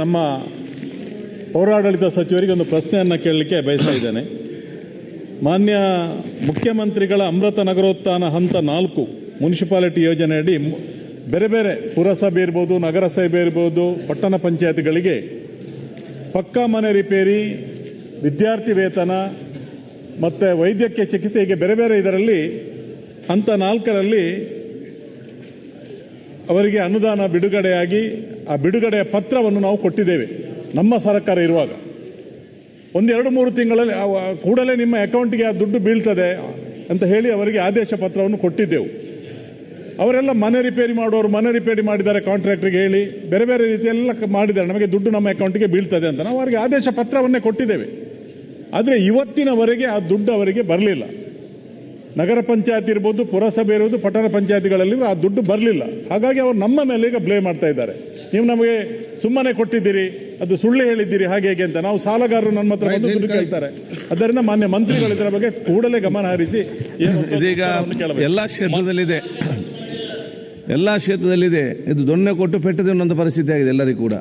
ನಮ್ಮ ಪೌರಾಡಳಿತ ಸಚಿವರಿಗೆ ಒಂದು ಪ್ರಶ್ನೆಯನ್ನು ಕೇಳಲಿಕ್ಕೆ ಬಯಸ್ತಾ ಇದ್ದೇನೆ. ಮಾನ್ಯ ಮುಖ್ಯಮಂತ್ರಿಗಳ ಅಮೃತ ನಗರೋತ್ಥಾನ ಹಂತ ನಾಲ್ಕು ಮುನ್ಸಿಪಾಲಿಟಿ ಯೋಜನೆಯಡಿ ಬೇರೆ ಬೇರೆ ಪುರಸಭೆ ಇರ್ಬೋದು, ನಗರಸಭೆ ಇರ್ಬೋದು, ಪಟ್ಟಣ ಪಂಚಾಯತ್ಗಳಿಗೆ ಪಕ್ಕಾ ಮನೆ ರಿಪೇರಿ, ವಿದ್ಯಾರ್ಥಿ ವೇತನ ಮತ್ತು ವೈದ್ಯಕೀಯ ಚಿಕಿತ್ಸೆ ಹೀಗೆ ಬೇರೆ ಬೇರೆ ಇದರಲ್ಲಿ ಹಂತ ನಾಲ್ಕರಲ್ಲಿ ಅವರಿಗೆ ಅನುದಾನ ಬಿಡುಗಡೆಯಾಗಿ ಆ ಬಿಡುಗಡೆಯ ಪತ್ರವನ್ನು ನಾವು ಕೊಟ್ಟಿದ್ದೇವೆ ನಮ್ಮ ಸರ್ಕಾರ ಇರುವಾಗ. ಒಂದೆರಡು ಮೂರು ತಿಂಗಳಲ್ಲಿ ಕೂಡಲೇ ನಿಮ್ಮ ಅಕೌಂಟ್ಗೆ ಆ ದುಡ್ಡು ಬೀಳ್ತದೆ ಅಂತ ಹೇಳಿ ಅವರಿಗೆ ಆದೇಶ ಪತ್ರವನ್ನು ಕೊಟ್ಟಿದ್ದೆವು. ಅವರೆಲ್ಲ ಮನೆ ರಿಪೇರಿ ಮಾಡೋರು, ಮನೆ ರಿಪೇರಿ ಮಾಡಿದ್ದಾರೆ ಕಾಂಟ್ರಾಕ್ಟ್ರಿಗೆ ಹೇಳಿ, ಬೇರೆ ಬೇರೆ ರೀತಿಯೆಲ್ಲ ಮಾಡಿದ್ದಾರೆ. ನಮಗೆ ದುಡ್ಡು ನಮ್ಮ ಅಕೌಂಟಿಗೆ ಬೀಳ್ತದೆ ಅಂತ ನಾವು ಅವರಿಗೆ ಆದೇಶ ಪತ್ರವನ್ನೇ ಕೊಟ್ಟಿದ್ದೇವೆ. ಆದರೆ ಇವತ್ತಿನವರೆಗೆ ಆ ದುಡ್ಡು ಅವರಿಗೆ ಬರಲಿಲ್ಲ. ನಗರ ಪಂಚಾಯತ್ ಇರ್ಬೋದು ಪುರಸಭೆ ಇರ್ಬೋದು ಪಟ್ಟಣ ಪಂಚಾಯತ್ಗಳಲ್ಲಿ ಆ ದುಡ್ಡು ಬರಲಿಲ್ಲ. ಹಾಗಾಗಿ ಅವರು ನಮ್ಮ ಮೇಲೆ ಈಗ ಬ್ಲೇಮ್ ಮಾಡ್ತಾ ಇದ್ದಾರೆ. ನೀವು ನಮಗೆ ಸುಮ್ಮನೆ ಕೊಟ್ಟಿದ್ದೀರಿ ಅದು ಸುಳ್ಳು ಹೇಳಿದ್ದೀರಿ ಹಾಗೆ ಹೇಗೆ ಅಂತ. ನಾವು ಸಾಲಗಾರರು ನನ್ನ ಹತ್ರ ಬಂದು ದುಡ್ಡು ಕೇಳ್ತಾರೆ. ಅದರಿಂದ ಮಾನ್ಯ ಮಂತ್ರಿಗಳು ಇದರ ಬಗ್ಗೆ ಕೂಡಲೇ ಗಮನ ಹರಿಸಿ ಇದೀಗ ಎಲ್ಲ ಕ್ಷೇತ್ರದಲ್ಲಿದೆ. ಎಲ್ಲ ಕ್ಷೇತ್ರದಲ್ಲಿದೆ. ಇದು ದೊಣ್ಣೆ ಕೊಟ್ಟು ಪೆಟ್ಟದೆ ಅನ್ನೋಂಥ ಪರಿಸ್ಥಿತಿ ಆಗಿದೆ ಎಲ್ಲರಿಗೂ ಕೂಡ.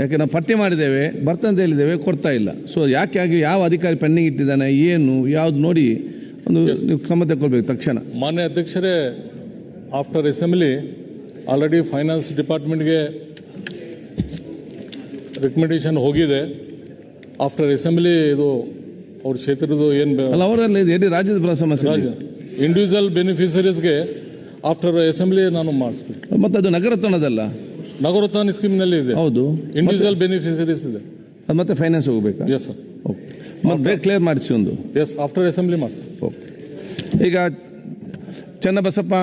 ಯಾಕೆ ನಾವು ಪಟ್ಟಿ ಮಾಡಿದ್ದೇವೆ ಬರ್ತಂತ ಹೇಳಿದ್ದೇವೆ ಕೊಡ್ತಾ ಇಲ್ಲ. ಸೊ ಯಾಕೆ ಆಗಿ ಯಾವ ಅಧಿಕಾರಿ ಪೆಂಡಿಂಗ್ ಇಟ್ಟಿದ್ದಾನೆ ಏನು ಯಾವ್ದು ನೋಡಿ ಒಂದು ನೀವು ಕ್ರಮ ತಗೊಳ್ಬೇಕು ತಕ್ಷಣ. ಮಾನ್ಯ ಅಧ್ಯಕ್ಷರೇ ಆಫ್ಟರ್ ಅಸೆಂಬ್ಲಿ ಆಲ್ರೆಡಿ ಫೈನಾನ್ಸ್ ಡಿಪಾರ್ಟ್ಮೆಂಟ್ಗೆ ರೆಕಮೆಂಡೇಶನ್ ಹೋಗಿದೆ. ಆಫ್ಟರ್ ಅಸೆಂಬ್ಲಿ ಇದು ಅವ್ರ ಕ್ಷೇತ್ರದ ಏನು ಅಲ್ಲ ಅವರಲ್ಲಿ ಇದೆ ಇಡೀ ರಾಜ್ಯದ ಸಮಸ್ಯೆ. ಇಂಡಿವಿಜುವಲ್ ಬೆನಿಫಿಷರೀಸ್ಗೆ ಆಫ್ಟರ್ ಅಸೆಂಬ್ಲಿ ನಾನು ಮಾಡಿಸ್ಬೇಕು. ಮತ್ತೆ ಅದು ನಗರತನದಲ್ಲ? ನಗರತನ ಸ್ಕೀಮ್ನಲ್ಲಿ ಇದೆ. ಹೌದು. ಇಂಡಿವಿಜುವಲ್ ಬೆನಿಫಿಷರೀಸ್ ಇದೆ. ಅದು ಮತ್ತೆ ಫೈನಾನ್ಸ್ ಹೋಗಬೇಕು? Yes sir okay. ಮತ್ತೆ ಬೇಗ ಕ್ಲಿಯರ್ ಮಾಡಿಸಿ ಒಂದು. ಎಸ್ ಆಫ್ಟರ್ ಅಸೆಂಬ್ಲಿ ಮಾಡಿಸಿ. ಓಕೆ ಈಗ ಚನ್ನಬಸಪ್ಪ